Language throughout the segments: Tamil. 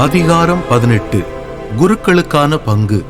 அதிகாரம் பதினெட்டு. குருக்களுக்கான பங்கு.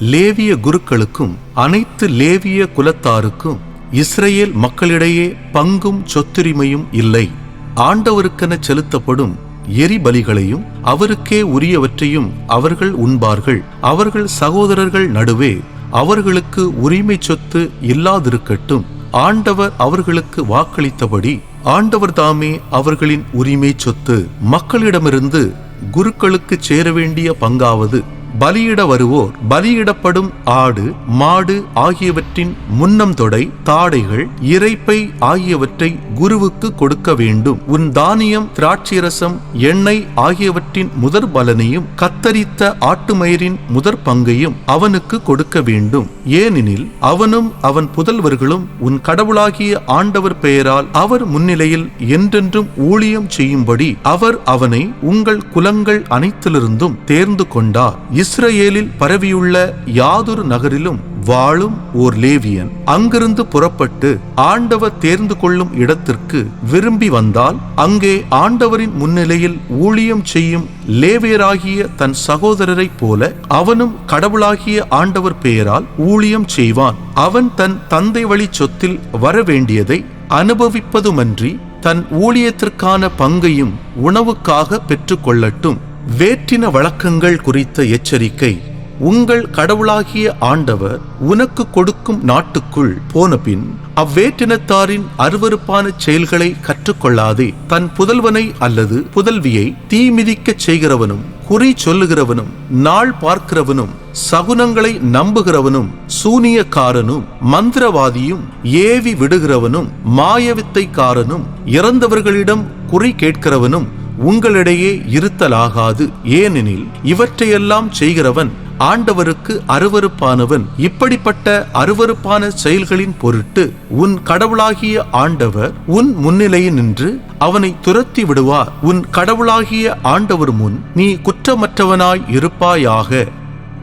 லேவிய குருக்களுக்கும் அனைத்து லேவிய குலத்தாருக்கும் இஸ்ரேல் மக்களிடையே பங்கும் சொத்துரிமையும் இல்லை. ஆண்டவருக்கென செலுத்தப்படும் எரிபலிகளையும் அவருக்கே உரியவற்றையும் அவர்கள் உண்பார்கள். அவர்கள் சகோதரர்கள் நடுவே அவர்களுக்கு உரிமை சொத்து இல்லாதிருக்கட்டும். ஆண்டவர் அவர்களுக்கு வாக்களித்தபடி ஆண்டவர் தாமே அவர்களின் உரிமை சொத்து மக்களிடமிருந்து குருக்களுக்கு சேர வேண்டிய பங்காவது. பலியிட வருவோர் பலியிடப்படும் ஆடு மாடு ஆகியவற்றின் முன்னம் தொடை தாடைகள் இறைப்பை ஆகியவற்றை குருவுக்கு கொடுக்க வேண்டும். உன் தானியம் திராட்சரசம் எண்ணெய் ஆகியவற்றின் முதற் பலனையும் கத்தரித்த ஆட்டுமயிரின் முதற் பங்கையும் அவனுக்கு கொடுக்க வேண்டும். ஏனெனில் அவனும் அவன் புதல்வர்களும் உன் கடவுளாகிய ஆண்டவர் பெயரால் அவர் முன்னிலையில் என்றென்றும் ஊழியம் செய்யும்படி அவர் அவனை உங்கள் குலங்கள் அனைத்திலிருந்தும் தேர்ந்து கொண்டார். இஸ்ரேலில் பரவியுள்ள யாதொரு நகரிலும் வாழும் ஓர் லேவியன். அங்கிருந்து புறப்பட்டு ஆண்டவர் தேர்ந்து கொள்ளும் இடத்திற்கு விரும்பி வந்தால் அங்கே ஆண்டவரின் முன்னிலையில் ஊழியம் செய்யும் லேவியராகிய தன் சகோதரரைப் போல அவனும் கடவுளாகிய ஆண்டவர் பெயரால் ஊழியம் செய்வான். அவன் தன் தந்தை வழி சொத்தில் வரவேண்டியதை அனுபவிப்பதுமன்றி தன் ஊழியத்திற்கான பங்கையும் உணவுக்காக பெற்றுக்கொள்ளட்டும். வேற்றின வழக்கங்கள் குறித்த எச்சரிக்கை. உங்கள் கடவுளாகிய ஆண்டவர் உனக்கு கொடுக்கும் நாட்டுக்குள் போனபின் அவ்வேற்றினத்தாரின் அருவருப்பான செயல்களை கற்றுக்கொள்ளாதே. தன் புதல்வனை அல்லது புதல்வியை தீமிதிக்கச் செய்கிறவனும் குறி சொல்லுகிறவனும் நாள் பார்க்கிறவனும் சகுனங்களை நம்புகிறவனும் சூனியக்காரனும் மந்திரவாதியும் ஏவி விடுகிறவனும் மாயவித்தைக்காரனும் இறந்தவர்களிடம் குறி கேட்கிறவனும் உங்களிடையே இருத்தலாகாது. ஏனெனில் இவற்றையெல்லாம் செய்கிறவன் ஆண்டவருக்கு அருவருப்பானவன். இப்படிப்பட்ட அருவருப்பான செயல்களின் பொருட்டு உன் கடவுளாகிய ஆண்டவர் உன் முன்னிலையில் நின்று அவனை துரத்தி விடுவார். உன் கடவுளாகிய ஆண்டவர் முன் நீ குற்றமற்றவனாய் இருப்பாயாக.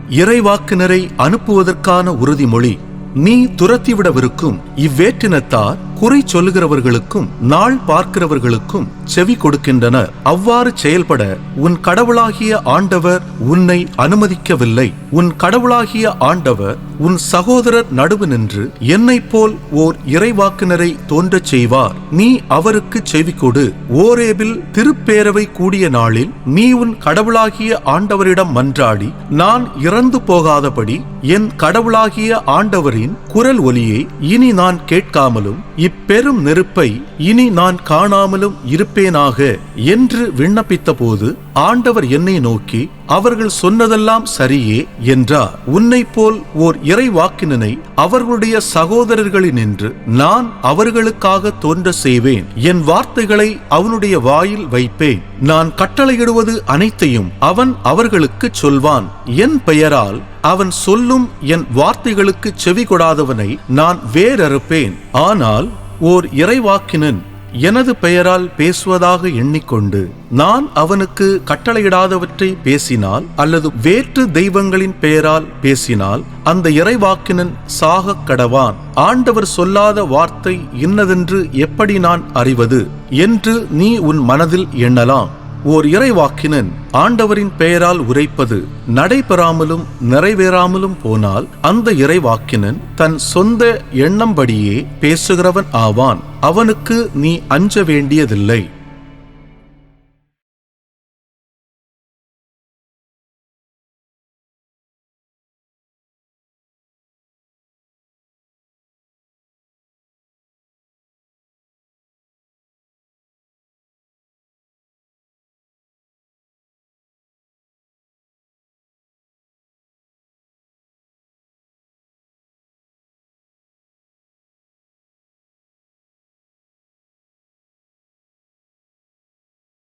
இறைவாக்கினரை அனுப்புவதற்கான உறுதிமொழி நீ துரத்திவிடவிருக்கும். இவ்வேற்றினத்தார் குறை சொல்லுகிறவர்களுக்கும் நாள் பார்க்கிறவர்களுக்கும் செவி கொடுக்கின்றனர். அவ்வாறு செயல்பட உன் கடவுளாகிய ஆண்டவர் உன்னை அனுமதிக்கவில்லை. உன் கடவுளாகிய ஆண்டவர் உன் சகோதரர் நடுவு நின்று என்னைப் போல் ஓர் இறைவாக்கினரை தோன்றச் செய்வார். நீ அவருக்கு செவி கொடு. ஓரேபில் திருப்பேரவை கூடிய நாளில் நீ உன் கடவுளாகிய ஆண்டவரிடம் மன்றாடி. நான் இறந்து போகாதபடி என் கடவுளாகிய ஆண்டவரின் குரல் ஒலியை இனி நான் கேட்காமலும் இப்பெரும் நெருப்பை இனி நான் காணாமலும் இருப்பேனாக என்று விண்ணப்பித்தபோது ஆண்டவர் என்னை நோக்கி அவர்கள் சொன்னதெல்லாம் சரியே என்றார் உன்னைப் போல் ஓர் இறைவாக்கினனை அவர்களுடைய சகோதரர்களினின்று நான் அவர்களுக்காக தோன்ற செய்வேன். என் வார்த்தைகளை அவனுடைய வாயில் வைப்பேன். நான் கட்டளையிடுவது அனைத்தையும் அவன் அவர்களுக்கு சொல்வான். என் பெயரால் அவன் சொல்லும் என் வார்த்தைகளுக்கு செவி கொடாதவனை நான் வேறறுப்பேன். ஆனால் ஓர் இறைவாக்கினன் எனது பெயரால் பேசுவதாக எண்ணிக்கொண்டு நான் அவனுக்கு கட்டளையிடாதவற்றை பேசினால் அல்லது வேற்று தெய்வங்களின் பெயரால் பேசினால் அந்த இறைவாக்கினன் சாகக் கடவான். ஆண்டவர் சொல்லாத வார்த்தை இன்னதென்று எப்படி நான் அறிவது? என்று நீ உன் மனதில் எண்ணலாம். ஓர் இறைவாக்கினன் ஆண்டவரின் பெயரால் உரைப்பது நடைபெறாமலும் நிறைவேறாமலும் போனால் அந்த இறைவாக்கினன் தன் சொந்த எண்ணம்படியே பேசுகிறவன் ஆவான். அவனுக்கு நீ அஞ்ச வேண்டியதில்லை.